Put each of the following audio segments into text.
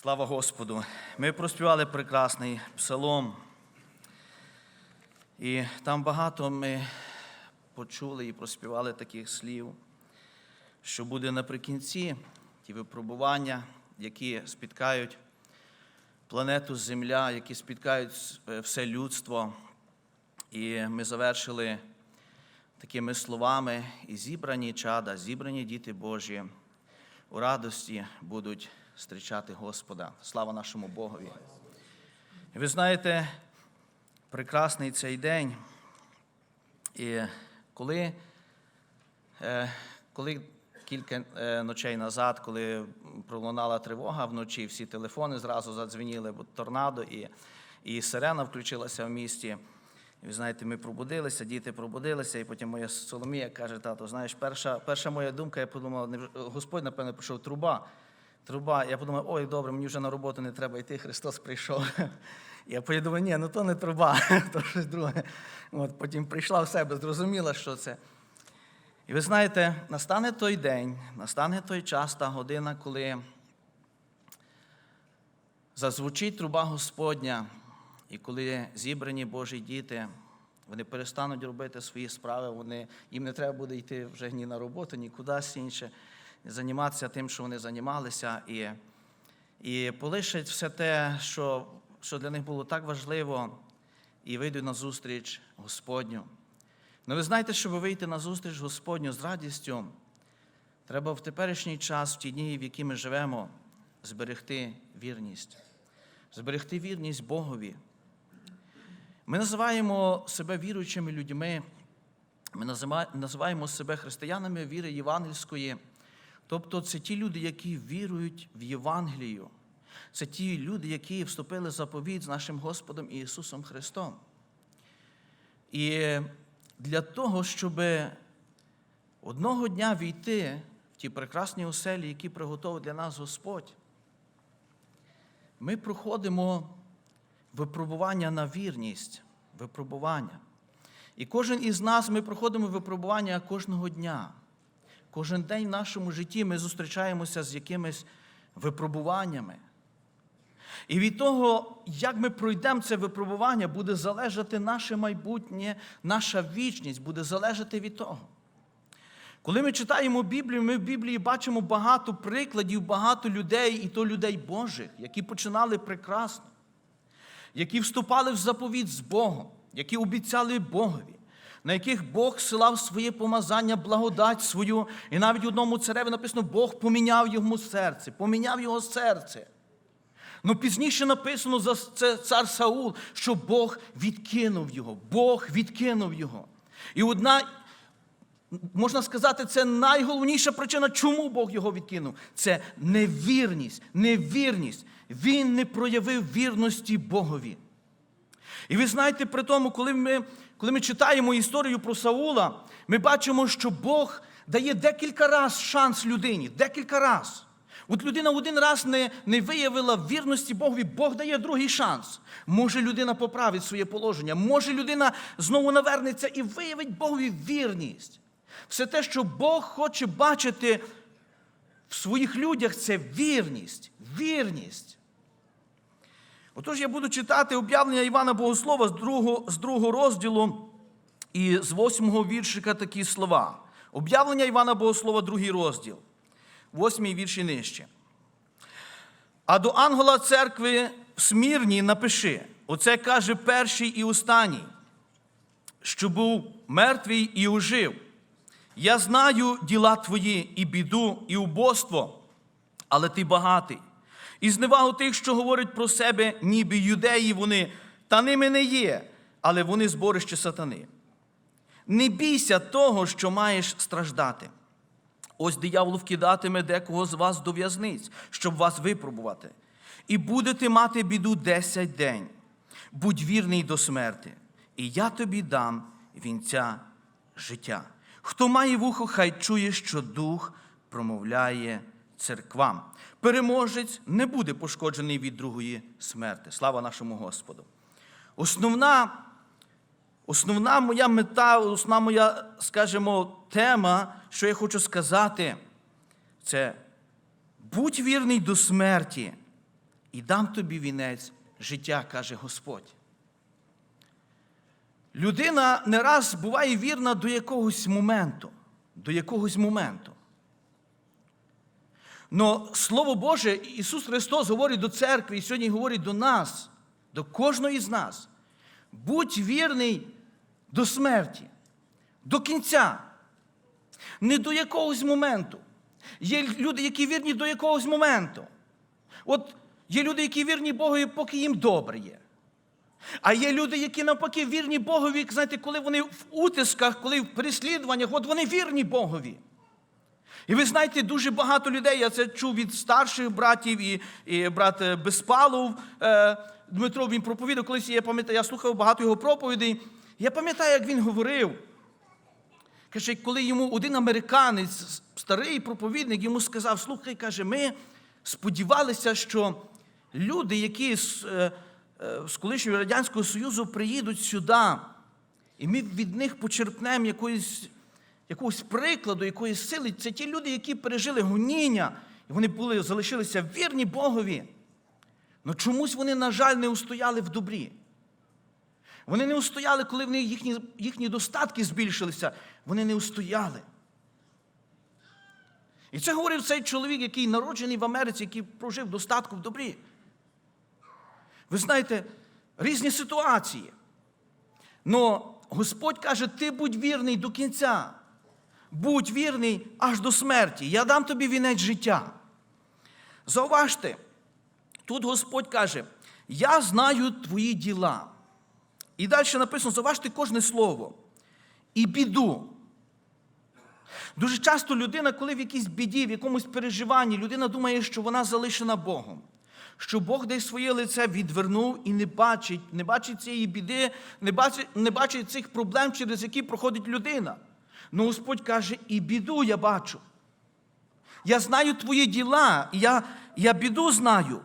Слава Господу! Ми проспівали прекрасний псалом. І там багато ми почули і проспівали таких слів, що буде наприкінці ті випробування, які спіткають планету Земля, які спіткають е, все людство. І ми завершили такими словами: і зібрані чада, зібрані діти Божі у радості будуть зустрічати Господа. Слава нашому Богові. Ви знаєте, прекрасний цей день. І коли, е, коли кілька е, ночей назад, коли пролунала тривога вночі, всі телефони зразу задзвеніли, бо торнадо і, і сирена включилася в місті. Ви знаєте, ми пробудилися, діти пробудилися, і потім моя Соломія каже, тато, знаєш, перша, перша моя думка, я подумав, Господь, напевно, прийшов труба. Труба. Я подумав, ой, добре, мені вже на роботу не треба йти, Христос прийшов. Я подумав, ні, ну то не труба, то щось друге. От, потім прийшла в себе, зрозуміла, що це. І ви знаєте, настане той день, настане той час, та година, коли зазвучить труба Господня, і коли зібрані Божі діти, вони перестануть робити свої справи, вони, їм не треба буде йти вже ні на роботу, ні кудись інше, займатися тим, що вони займалися, і, і полишать все те, що, що для них було так важливо, і вийдуть на зустріч Господню. Ну, ви знаєте, щоб вийти на зустріч Господню з радістю, треба в теперішній час, в ті дні, в які ми живемо, зберегти вірність, зберегти вірність Богові. Ми називаємо себе віруючими людьми, ми називаємо себе християнами віри євангельської. Тобто це ті люди, які вірують в Євангелію. Це ті люди, які вступили в заповідь з нашим Господом Ісусом Христом. І для того, щоб одного дня війти в ті прекрасні оселі, які приготовив для нас Господь, ми проходимо випробування на вірність, випробування. І кожен із нас ми проходимо випробування кожного дня. Кожен день в нашому житті ми зустрічаємося з якимись випробуваннями. І від того, як ми пройдемо це випробування, буде залежати наше майбутнє, наша вічність, буде залежати від того. Коли ми читаємо Біблію, ми в Біблії бачимо багато прикладів, багато людей, і то людей Божих, які починали прекрасно, які вступали в заповідь з Богом, які обіцяли Богові, на яких Бог силав своє помазання, благодать свою. І навіть в одному цареві написано, Бог поміняв йому серце, поміняв його серце. Ну пізніше написано за це цар Саул, що Бог відкинув його. Бог відкинув його. І одна, можна сказати, це найголовніша причина, чому Бог його відкинув. Це невірність, невірність. Він не проявив вірності Богові. І ви знаєте, при тому, коли ми, коли ми читаємо історію про Саула, ми бачимо, що Бог дає декілька разів шанс людині, декілька разів. От людина один раз не, не виявила вірності Богові, Бог дає другий шанс. Може людина поправить своє положення, може людина знову навернеться і виявить Богові вірність. Все те, що Бог хоче бачити в своїх людях, це вірність. Вірність. Отож, я буду читати об'явлення Івана Богослова з другого, з другого розділу і з восьмого віршика такі слова. Об'явлення Івана Богослова, другий розділ, восьмий вірш і нижче. А до ангела церкви в Смірні напиши: оце каже перший і останній, що був мертвий і ожив. Я знаю діла твої, і біду, і убоство, але ти багатий. І зневагу тих, що говорять про себе, ніби юдеї вони, та ними не є, але вони зборище сатани. Не бійся того, що маєш страждати. Ось диявол вкидатиме декого з вас до в'язниць, щоб вас випробувати. І будете мати біду десять день. Будь вірний до смерти, і я тобі дам вінця життя. Хто має вухо, хай чує, що дух промовляє церквам. Переможець не буде пошкоджений від другої смерти. Слава нашому Господу. Основна Основна моя мета, основна моя, скажімо, тема, що я хочу сказати, це будь вірний до смерті, і дам тобі вінець життя, каже Господь. Людина не раз буває вірна до якогось моменту, до якогось моменту. Но Слово Боже, Ісус Христос говорить до церкви і сьогодні говорить до нас, до кожного з нас. Будь вірний до смерті, до кінця, не до якогось моменту. Є люди, які вірні до якогось моменту. От є люди, які вірні Богові, поки їм добре є. А є люди, які навпаки вірні Богові, знаєте, коли вони в утисках, коли в переслідуваннях, от вони вірні Богові. І ви знаєте, дуже багато людей, я це чув від старших братів, і, і брат е, Безпалов е, Дмитро, він проповідав колись, я пам'ятаю, я слухав багато його проповідей. Я пам'ятаю, як він говорив. Каже, коли йому один американець, старий проповідник, йому сказав: слухай, каже, ми сподівалися, що люди, які з, е, е, з колишнього Радянського Союзу приїдуть сюди, і ми від них почерпнемо якоїсь, якогось прикладу, якоїсь сили. Це ті люди, які пережили гоніння, і вони були, залишилися вірні Богові. Але чомусь вони, на жаль, не устояли в добрі. Вони не устояли, коли в них їхні, їхні достатки збільшилися. Вони не устояли. І це говорив цей чоловік, який народжений в Америці, який прожив достатку в добрі. Ви знаєте, різні ситуації. Но Господь каже: ти будь вірний до кінця. Будь вірний аж до смерті. Я дам тобі вінець життя. Зауважте, тут Господь каже: Я знаю твої діла. І далі написано, зауважте кожне слово. І біду. Дуже часто людина, коли в якійсь біді, в якомусь переживанні, людина думає, що вона залишена Богом, що Бог десь своє лице відвернув і не бачить, не бачить цієї біди, не бачить, не бачить цих проблем, через які проходить людина. Ну Господь каже, і біду я бачу. Я знаю твої діла, я, я біду знаю.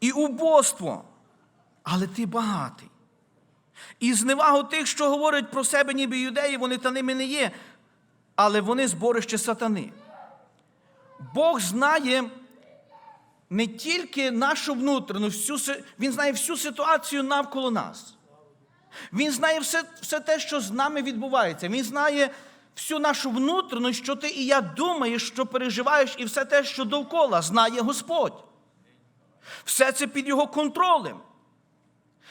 І убоство, але ти багатий. І зневагу тих, що говорять про себе, ніби юдеї, вони та ними не є, але вони зборище сатани. Бог знає не тільки нашу внутрішню, всю, Він знає всю ситуацію навколо нас. Він знає все, все те, що з нами відбувається. Він знає всю нашу внутрішню, що ти і я думаєш, що переживаєш, і все те, що довкола, знає Господь. Все це під його контролем.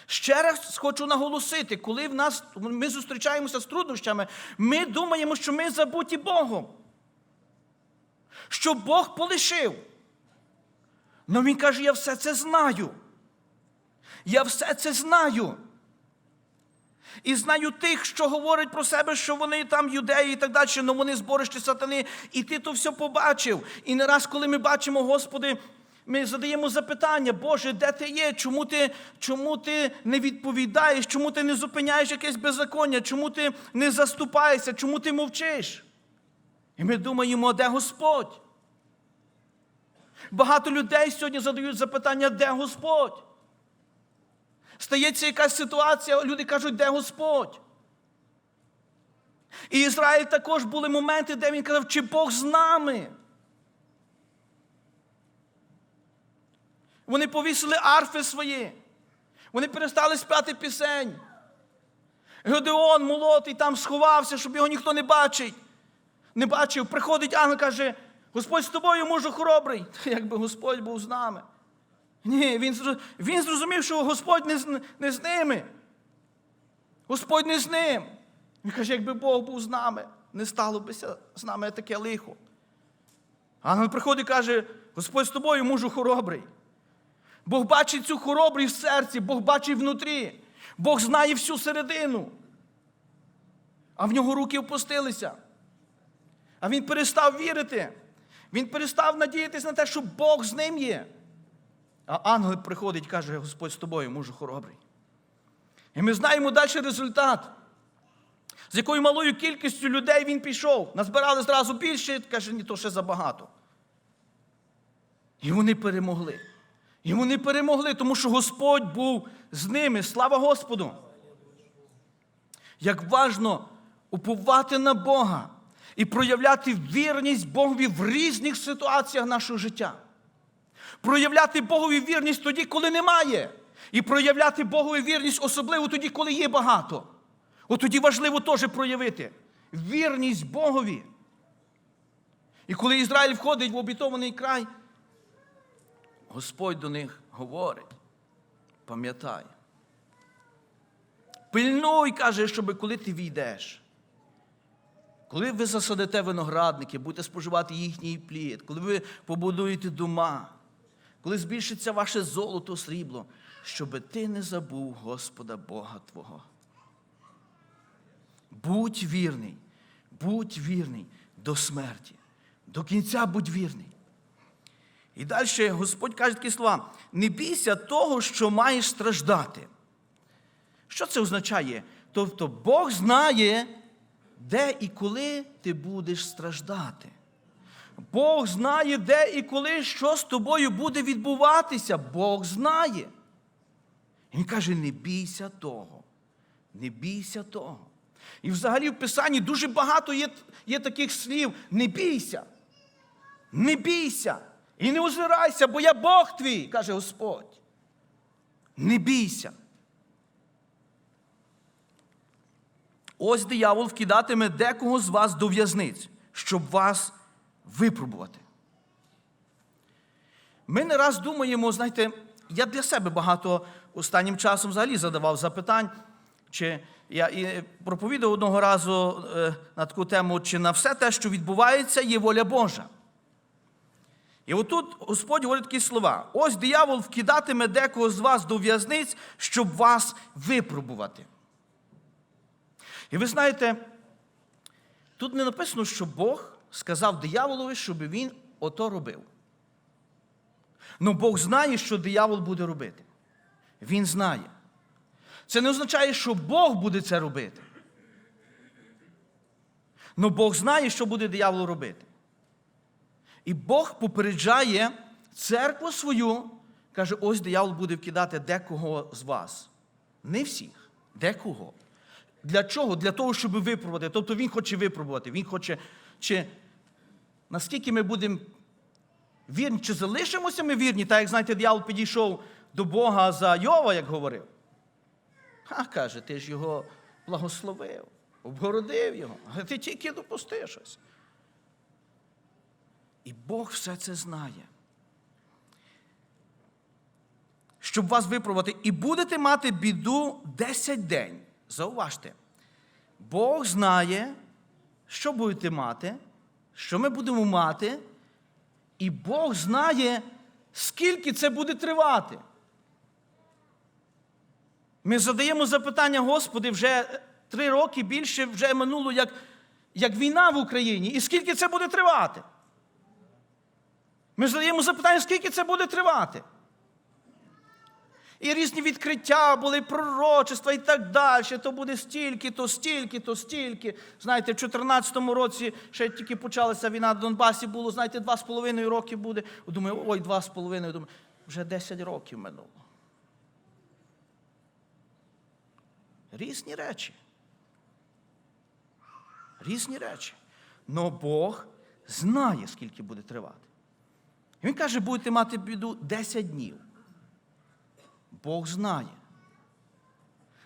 Ще раз хочу наголосити, коли в нас ми зустрічаємося з труднощами, ми думаємо, що ми забуті Богом. Що Бог полишив. Но Він каже, я все це знаю. Я все це знаю. І знаю тих, що говорять про себе, що вони там юдеї і так далі, але вони зборище сатани. І ти то все побачив. І не раз, коли ми бачимо, Господи, ми задаємо запитання, Боже, де ти є? Чому ти, чому ти не відповідаєш? Чому ти не зупиняєш якесь беззаконня? Чому ти не заступаєшся? Чому ти мовчиш? І ми думаємо, де Господь? Багато людей сьогодні задають запитання, де Господь? Стається якась ситуація, люди кажуть, де Господь? І Ізраїль також були моменти, де він казав, чи Бог з нами? Вони повісили арфи свої. Вони перестали спати пісень. Гедеон молотий там сховався, щоб його ніхто не бачить. Не бачив. Приходить ангел каже, Господь з тобою, мужу хоробрий. Якби Господь був з нами. Ні, він, він зрозумів, що Господь не, не з ними. Господь не з ним. Він каже, якби Бог був з нами, не стало б з нами таке лихо. Ангел приходить і каже, Господь з тобою, мужу хоробрий. Бог бачить цю хоробрість в серці, Бог бачить внутрі. Бог знає всю середину. А в нього руки опустилися. А він перестав вірити. Він перестав надіятися на те, що Бог з ним є. А ангел приходить і каже, Господь з тобою, мужу хоробрий. І ми знаємо далі результат. З якою малою кількістю людей він пішов. Назбирали зразу більше, каже, ні, то ще забагато. І вони перемогли. І вони перемогли, тому що Господь був з ними. Слава Господу! Як важно уповати на Бога. і проявляти вірність Богові в різних ситуаціях нашого життя. Проявляти Богові вірність тоді, коли немає. І проявляти Богові вірність особливо тоді, коли є багато. От тоді важливо теж проявити вірність Богові. І коли Ізраїль входить в обітований край, Господь до них говорить, пам'ятай. Пильнуй, каже, щоб коли ти війдеш, коли ви засадите виноградники, будете споживати їхній плід, коли ви побудуєте дома, коли збільшиться ваше золото, срібло, щоб ти не забув Господа Бога Твого. Будь вірний, будь вірний до смерті, до кінця будь вірний. І далі Господь каже такі слова: не бійся того, що маєш страждати. Що це означає? Тобто Бог знає, де і коли ти будеш страждати. Бог знає, де і коли що з тобою буде відбуватися. Бог знає. Він каже: не бійся того. Не бійся того. І взагалі в Писанні дуже багато є, є таких слів: не бійся. Не бійся. І не озирайся, бо я Бог твій, каже Господь. Не бійся. Ось диявол вкидатиме декого з вас до в'язниць, щоб вас випробувати. Ми не раз думаємо, знаєте, я для себе багато останнім часом взагалі задавав запитань, чи я і проповідав одного разу е, на таку тему, чи на все те, що відбувається, є воля Божа. І отут Господь говорить такі слова: ось диявол вкидатиме декого з вас до в'язниць, щоб вас випробувати. І ви знаєте, тут не написано, що Бог сказав дияволові, щоб він ото робив. Ну Бог знає, що диявол буде робити. Він знає. Це не означає, що Бог буде це робити. Ну Бог знає, що буде диявол робити. І Бог попереджає церкву свою, каже, ось диявол буде вкидати декого з вас. Не всіх, декого. Для чого? Для того, щоб випробувати. Тобто він хоче випробувати. Він хоче, чи наскільки ми будемо вірні, чи залишимося ми вірні, так як знаєте, диявол підійшов до Бога за Йова, як говорив. А каже, ти ж його благословив, обгородив його, а ти тільки допусти щось. І Бог все це знає. Щоб вас випробувати, і будете мати біду 10 день. Зауважте, Бог знає, що будете мати, що ми будемо мати, і Бог знає, скільки це буде тривати. Ми задаємо запитання, Господи, вже три роки більше вже минуло, як, як війна в Україні. І скільки це буде тривати? Ми задаємо запитання, скільки це буде тривати. І різні відкриття були, пророчества і так далі. То буде стільки, то стільки, то стільки. Знаєте, в 2014 році ще тільки почалася війна в Донбасі, було, знаєте, два з половиною роки буде. Думаю, ой, два з половиною. Думаю, вже 10 років минуло. Різні речі. Різні речі. Но Бог знає, скільки буде тривати. Він каже, будете мати біду 10 днів. Бог знає.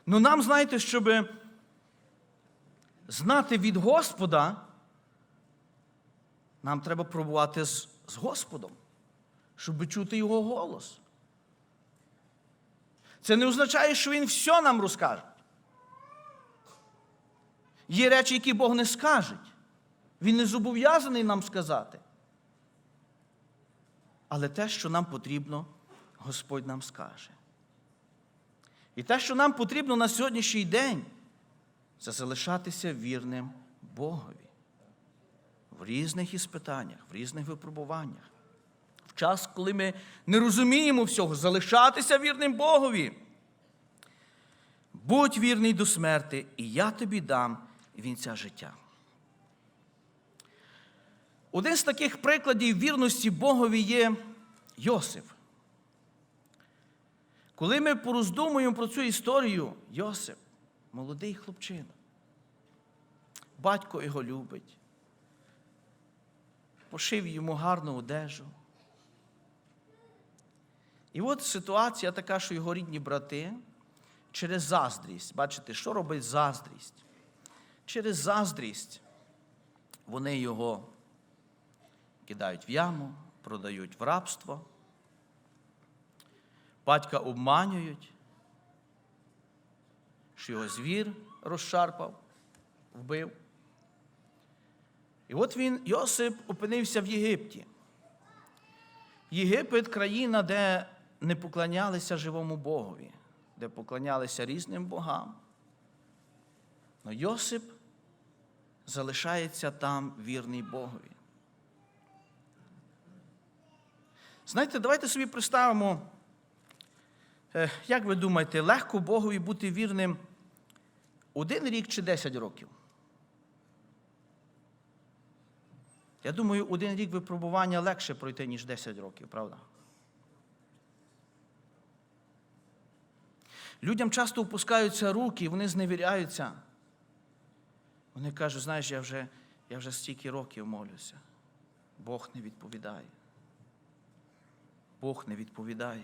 Ну нам, знаєте, щоб знати від Господа, нам треба пробувати з, з Господом, щоб чути Його голос. Це не означає, що Він все нам розкаже. Є речі, які Бог не скаже. Він не зобов'язаний нам сказати. Але те, що нам потрібно, Господь нам скаже. І те, що нам потрібно на сьогоднішній день, це залишатися вірним Богові в різних іспитаннях, в різних випробуваннях. В час, коли ми не розуміємо всього, залишатися вірним Богові. Будь вірний до смерти, і я тобі дам вінця життя. Один з таких прикладів вірності Богові є Йосиф. Коли ми пороздумуємо про цю історію, Йосип, молодий хлопчина, батько його любить, пошив йому гарну одежу. І от ситуація така, що його рідні брати через заздрість, бачите, що робить заздрість? Через заздрість вони його кидають в яму, продають в рабство, батька обманюють, що його звір розшарпав, вбив. І от він, Йосип, опинився в Єгипті. Єгипет країна, де не поклонялися живому Богові, де поклонялися різним богам. Но Йосип залишається там вірний Богові. Знаєте, давайте собі представимо, як ви думаєте, легко Богові бути вірним один рік чи 10 років? Я думаю, один рік випробування легше пройти, ніж 10 років, правда? Людям часто опускаються руки, вони зневіряються. Вони кажуть, знаєш, я вже, я вже стільки років молюся. Бог не відповідає. Бог не відповідає.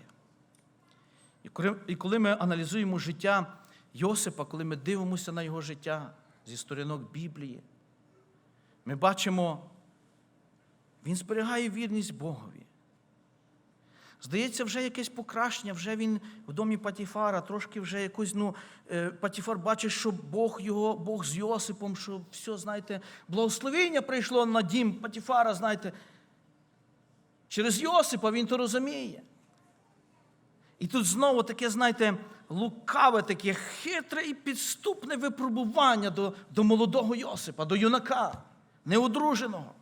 І коли, ми аналізуємо життя Йосипа, коли ми дивимося на його життя зі сторінок Біблії, ми бачимо, він зберігає вірність Богові. Здається, вже якесь покращення, вже він в домі Патіфара, трошки вже якось, ну, е, Патіфар бачить, що Бог його, Бог з Йосипом, що все, знаєте, благословення прийшло на дім Патіфара, знаєте. Через Йосипа він то розуміє. І тут знову таке, знаєте, лукаве, таке хитре і підступне випробування до, до молодого Йосипа, до юнака, неодруженого.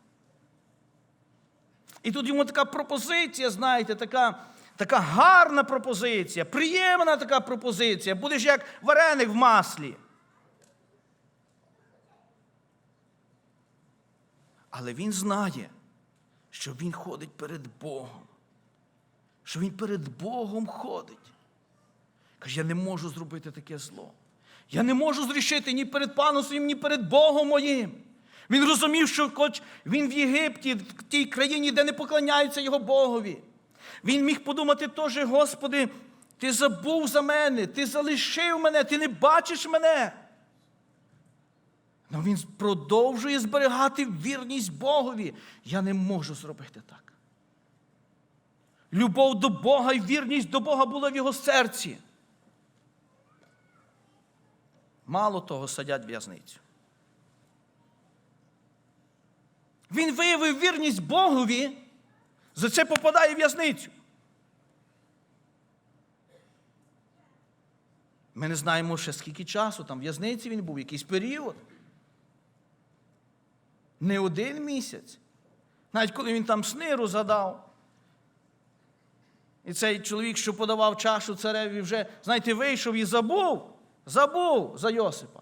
І тут йому така пропозиція, знаєте, така, така гарна пропозиція, приємна така пропозиція. Будеш як вареник в маслі. Але він знає, що він ходить перед Богом. Що він перед Богом ходить. Каже, я не можу зробити таке зло. Я не можу зрішити ні перед паном своїм, ні перед Богом моїм. Він розумів, що хоч він в Єгипті, в тій країні, де не поклоняються його Богові. Він міг подумати теж, Господи, ти забув за мене, ти залишив мене, ти не бачиш мене. Але він продовжує зберігати вірність Богові. Я не можу зробити так. Любов до Бога і вірність до Бога була в його серці. Мало того, садять в'язницю. Він виявив вірність Богові, за це попадає в в'язницю. Ми не знаємо ще скільки часу, там в в'язниці він був, якийсь період. Не один місяць. Навіть коли він там сни розгадав. І цей чоловік, що подавав чашу цареві, вже, знаєте, вийшов і забув, забув за Йосипа.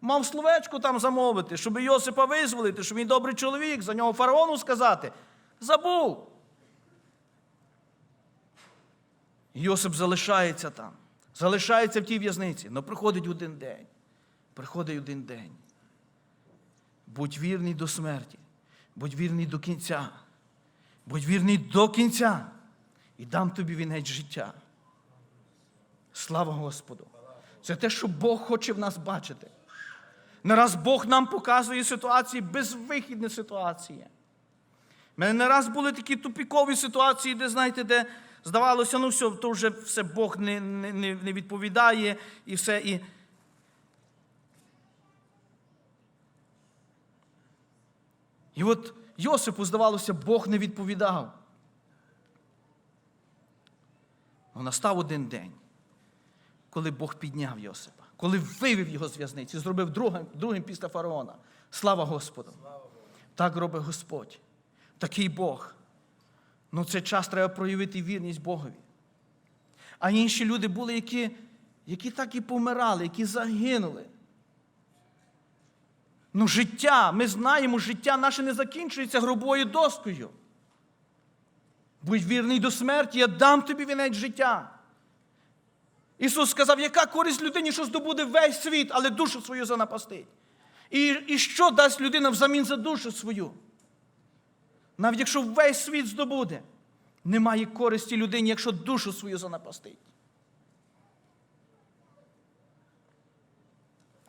Мав словечко там замовити, щоб Йосипа визволити, щоб він добрий чоловік, за нього фараону сказати. Забув. Йосип залишається там, залишається в тій в'язниці. Але приходить один день. Приходить один день. Будь вірний до смерті, будь вірний до кінця, будь вірний до кінця і дам тобі вінець життя. Слава Господу! Це те, що Бог хоче в нас бачити. Не раз Бог нам показує ситуації, безвихідні ситуації. У мене не раз були такі тупікові ситуації, де, знаєте, де здавалося, ну все, то вже все Бог не, не, не відповідає і все. І... і от Йосипу, здавалося, Бог не відповідав. Но настав один день, коли Бог підняв Йосипа, коли вивів його з в'язниці, зробив другим, другим після фараона. Слава Господу! Так робить Господь. Такий Бог. Ну, це час треба проявити вірність Богові. А інші люди були, які, які так і помирали, які загинули. Ну, життя, ми знаємо, життя наше не закінчується гробовою доскою. Будь вірний до смерті, я дам тобі вінець життя. Ісус сказав, яка користь людині, що здобуде весь світ, але душу свою занапастить. І, і що дасть людина взамін за душу свою? Навіть якщо весь світ здобуде, немає користі людині, якщо душу свою занапастить.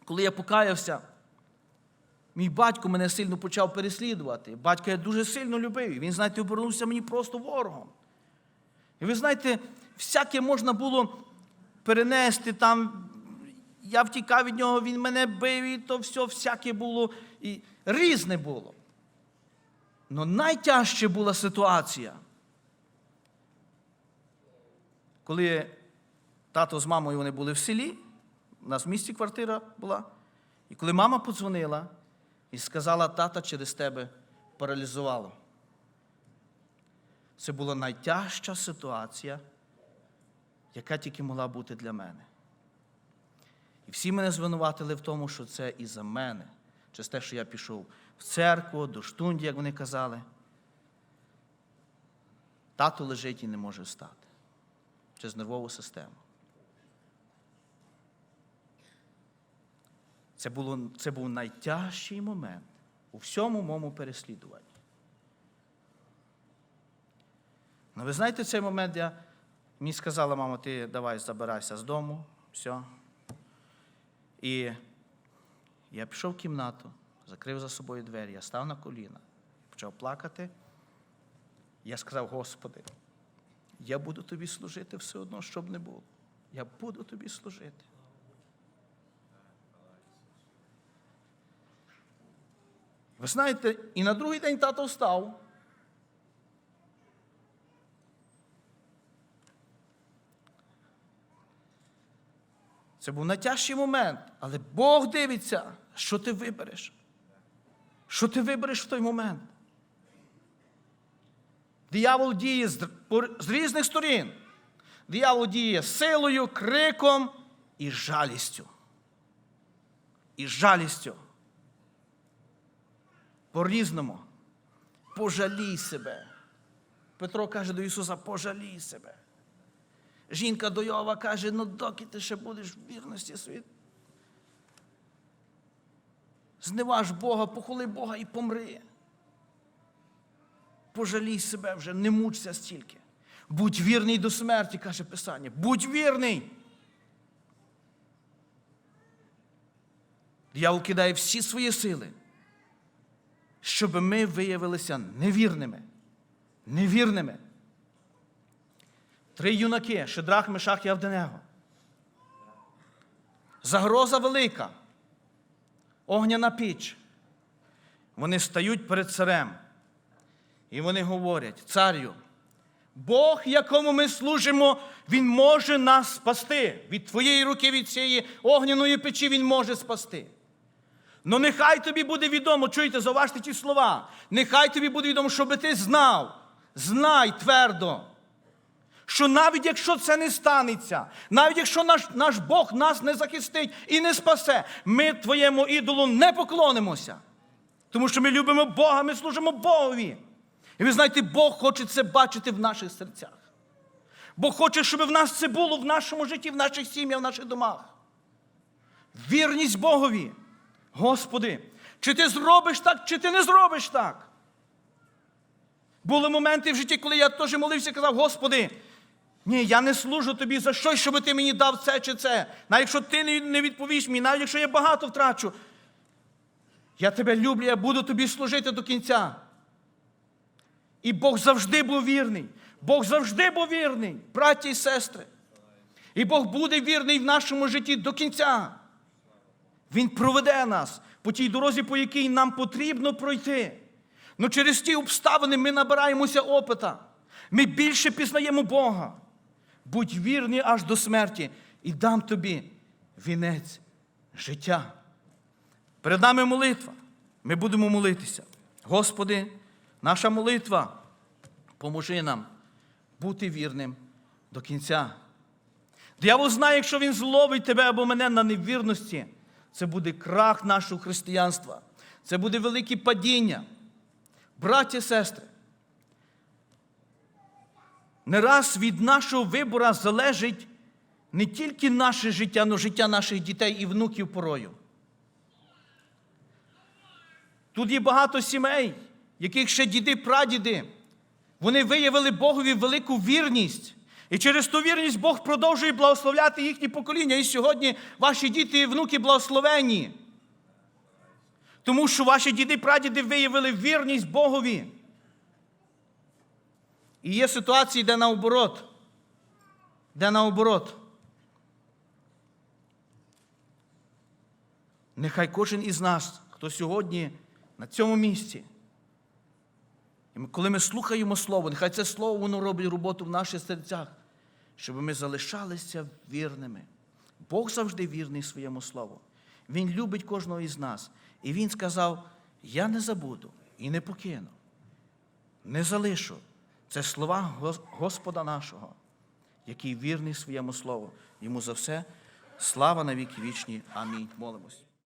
Коли я покаявся, мій батько мене сильно почав переслідувати. Батька я дуже сильно любив. І він, знаєте, обернувся мені просто ворогом. І ви знаєте, всяке можна було перенести там. Я втікав від нього, він мене бив, і то все всяке було, і різне було. Но найтяжча була ситуація, коли тато з мамою вони були в селі, у нас в місті квартира була, і коли мама подзвонила і сказала, тата через тебе паралізувало. Це була найтяжча ситуація, яка тільки могла бути для мене. І всі мене звинуватили в тому, що це і за мене, через те, що я пішов в церкву, до штунді, як вони казали. Тато лежить і не може встати через нервову систему. Це, було, це був найтяжчий момент у всьому моєму переслідуванні. Ну, ви знаєте, цей момент я мені сказала, мама, ти давай забирайся з дому, все. І я пішов в кімнату, закрив за собою двері, я став на коліна, почав плакати. Я сказав, Господи, я буду тобі служити все одно, щоб не було. Я буду тобі служити. Ви знаєте, і на другий день тато встав. Це був найтяжчий момент, але Бог дивиться, що ти вибереш. Що ти вибереш в той момент? Диявол діє з, різних сторін. Диявол діє силою, криком і жалістю. І жалістю. По-різному. Пожалій себе. Петро каже до Ісуса, пожалій себе. Жінка до Йова каже, ну доки ти ще будеш в вірності світ. Зневаж Бога, похоли Бога і помри. Пожалій себе вже, не мучся стільки. Будь вірний до смерті, каже Писання. Будь вірний. Диявол кидає всі свої сили, щоб ми виявилися невірними. Невірними. Три юнаки Шедрах, Мешах і Авденего. Загроза велика. Огняна піч. Вони стають перед царем. І вони говорять: царю, Бог, якому ми служимо, Він може нас спасти. Від твоєї руки, від цієї огняної печі Він може спасти. Ну нехай тобі буде відомо, чуєте, зауважте ті слова. Нехай тобі буде відомо, щоб ти знав, знай твердо, що навіть якщо це не станеться, навіть якщо наш, наш Бог нас не захистить і не спасе, ми твоєму ідолу не поклонимося. Тому що ми любимо Бога, ми служимо Богові. І ви знаєте, Бог хоче це бачити в наших серцях. Бог хоче, щоб в нас це було в нашому житті, в наших сім'ях, в наших домах. Вірність Богові. Господи, чи ти зробиш так, чи ти не зробиш так? Були моменти в житті, коли я теж молився і казав, Господи, ні, я не служу тобі за щось, щоб ти мені дав це чи це. Навіть якщо ти не- відповіш мені, навіть якщо я багато втрачу, я тебе люблю, я буду тобі служити до кінця. І Бог завжди був вірний. Бог завжди був вірний, браті і сестри. І Бог буде вірний в нашому житті до кінця. Він проведе нас по тій дорозі, по якій нам потрібно пройти. Ну через ті обставини ми набираємося опита. Ми більше пізнаємо Бога. Будь вірний аж до смерті і дам тобі вінець життя. Перед нами молитва. Ми будемо молитися. Господи, наша молитва поможи нам бути вірним до кінця. Диявол знає, якщо він зловить тебе або мене на невірності, це буде крах нашого християнства. Це буде велике падіння. Браті і сестри, не раз від нашого вибору залежить не тільки наше життя, але життя наших дітей і внуків порою. Тут є багато сімей, яких ще діди прадіди, вони виявили Богові велику вірність. І через ту вірність Бог продовжує благословляти їхні покоління. І сьогодні ваші діти і внуки благословені. Тому що ваші діди прадіди виявили вірність Богові. І є ситуації, де наоборот. Де наоборот. Нехай кожен із нас, хто сьогодні на цьому місці, і коли ми слухаємо Слово, нехай це Слово воно робить роботу в наших серцях, щоб ми залишалися вірними. Бог завжди вірний своєму Слову. Він любить кожного із нас. І Він сказав: Я не забуду і не покину, не залишу. Це слова Господа нашого, який вірний своєму Слову. Йому за все слава на віки вічні. Амінь. Молимось.